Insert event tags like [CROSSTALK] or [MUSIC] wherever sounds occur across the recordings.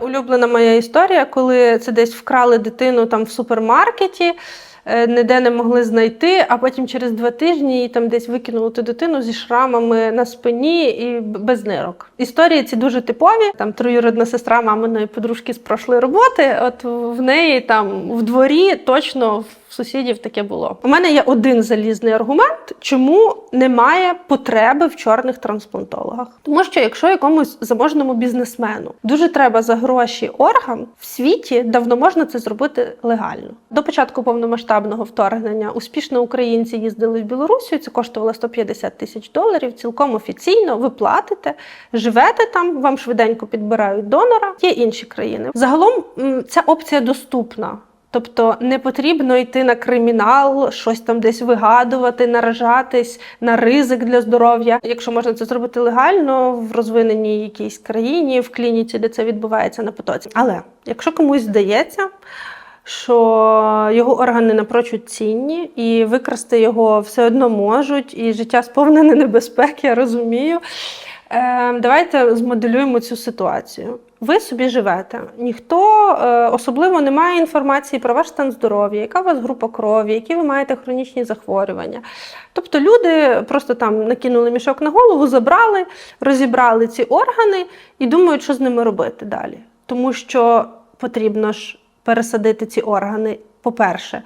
Улюблена моя історія, коли це десь вкрали дитину там в супермаркеті, е, ніде не могли знайти, а потім через два тижні її там десь викинули ту дитину зі шрамами на спині і без нирок. Історії ці дуже типові. Там троюрідна сестра маминої подружки з прошлої роботи. От в неї там в дворі точно в сусідів таке було. У мене є один залізний аргумент, чому немає потреби в чорних трансплантологах. Тому що якщо якомусь заможному бізнесмену дуже треба за гроші орган в світі, давно можна це зробити легально. До початку повномасштабного вторгнення успішно українці їздили в Білорусію. Це коштувало 150 тисяч доларів. Цілком офіційно ви платите, живете там, вам швиденько підбирають донора. Є інші країни. Загалом ця опція доступна. Тобто не потрібно йти на кримінал, щось там десь вигадувати, наражатись на ризик для здоров'я. Якщо можна це зробити легально в розвиненій якійсь країні, в клініці, де це відбувається на потоці. Але якщо комусь здається, що його органи напрочуд цінні, і викрасти його все одно можуть, і життя сповнене небезпек, я розумію. Е, давайте змоделюємо цю ситуацію. Ви собі живете, ніхто е, особливо не має інформації про ваш стан здоров'я, яка у вас група крові, які ви маєте хронічні захворювання. Тобто люди просто там накинули мішок на голову, забрали, розібрали ці органи і думають, що з ними робити далі. Тому що потрібно ж пересадити ці органи, по-перше,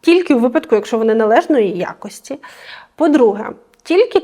тільки у випадку, якщо вони належної якості. По-друге, тільки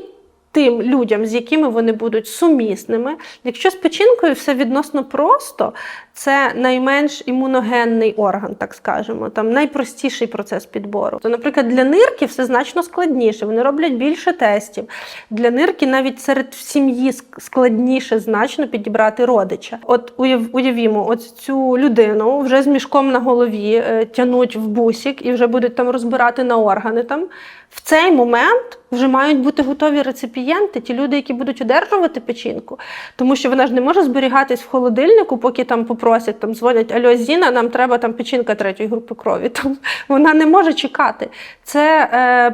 тим людям, з якими вони будуть сумісними. Якщо з печінкою все відносно просто, це найменш імуногенний орган, так скажемо, там найпростіший процес підбору. То, наприклад, для нирки все значно складніше. Вони роблять більше тестів. Для нирки навіть серед сім'ї складніше значно підібрати родича. От уяв- уявімо, от цю людину вже з мішком на голові е, тянуть в бусік і вже будуть там розбирати на органи. Там в цей момент вже мають бути готові реципієнти, ті люди, які будуть одержувати печінку, тому що вона ж не може зберігатись в холодильнику, поки там попросять, там дзвонять Альо, Зіна, нам треба там печінка третьої групи крові. [LAUGHS] Там вона не може чекати. Це е,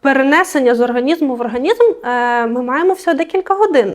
перенесення з організму в організм. Е, ми маємо всього декілька годин.